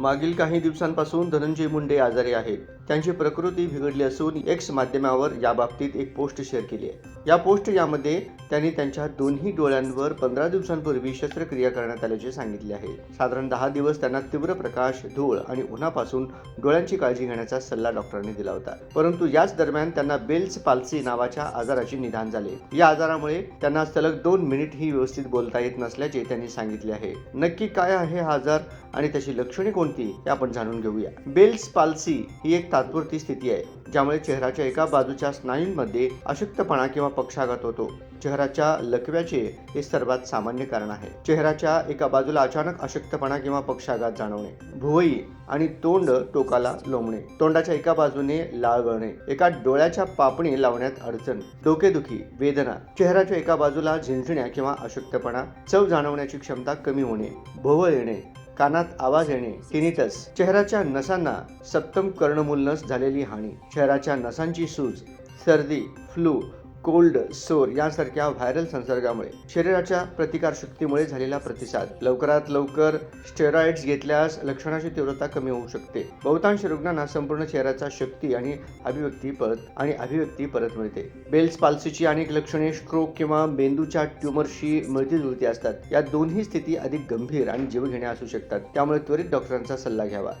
मागील काही दिवसांपासून धनंजय मुंडे आजारी आहेत. त्यांची प्रकृती बिघडली असून एक्स माध्यमावर याबाबतीत एक पोस्ट शेअर केली आहे. या पोस्ट यामध्ये त्यांनी त्यांच्या दोन्ही डोळ्यांवर पंधरा दिवसांपूर्वी शस्त्रक्रिया करण्यात आल्याचे सांगितले आहे. साधारण दहा दिवस त्यांना तीव्र प्रकाश धूळ आणि उन्हापासून डोळ्यांची काळजी घेण्याचा सल्ला डॉक्टरांनी दिला होता. परंतु याच दरम्यान त्यांना बेल्स पाल्सी नावाच्या आजाराचे निदान झाले. या आजारामुळे त्यांना सलग दोन मिनिट ही व्यवस्थित बोलता येत नसल्याचे त्यांनी सांगितले आहे. नक्की काय आहे हा आजार आणि त्याची लक्षणे कोणती हे आपण जाणून घेऊया. बेल्स पाल्सी ही एक तात्पुरती स्थिती आहे ज्यामुळे चेहऱ्याच्या एका बाजूच्या स्नायूंमध्ये अशक्तपणा किंवा पक्षाघात होतो. चेहऱ्याच्या लकव्याचे हे सर्वात सामान्य कारण आहे. चेहऱ्याच्या एका बाजूला अचानक अशक्तपणा किंवा पक्षाघात जाणवणे भुवई आणि तोंड टोकाला लोंबणे तोंडाच्या एका बाजूने लाळ गळणे एका डोळ्याच्या पापणी लावण्यात अडचण डोकेदुखी वेदना चेहऱ्याच्या एका बाजूला झिंजण्या किंवा अशक्तपणा चव जाणवण्याची क्षमता कमी होणे भोवळ येणे कानात आवाज येणे टिनिटस चेहऱ्याच्या नसांना सप्तम कर्णमूलनस झालेली हानी. चेहऱ्याच्या नसांची सूज सर्दी फ्लू कोल्ड सोर यांसारख्या व्हायरल संसर्गामुळे शरीराच्या प्रतिकार शक्तीमुळे झालेला प्रतिसाद. लवकरात लवकर स्टेरॉइड्स घेतल्यास लक्षणाची तीव्रता कमी होऊ शकते. बहुतांश रुग्णांना संपूर्ण चेहऱ्याचा शक्ती आणि अभिव्यक्ती परत आणि अभिव्यक्ती परत मिळते. बेल्स पाल्सीची अनेक लक्षणे स्ट्रोक किंवा मेंदूच्या ट्युमरशी मिळती जुळती असतात. या दोन्ही स्थिती अधिक गंभीर आणि जीवघेण्या असू शकतात. त्यामुळे त्वरित डॉक्टरांचा सल्ला घ्यावा.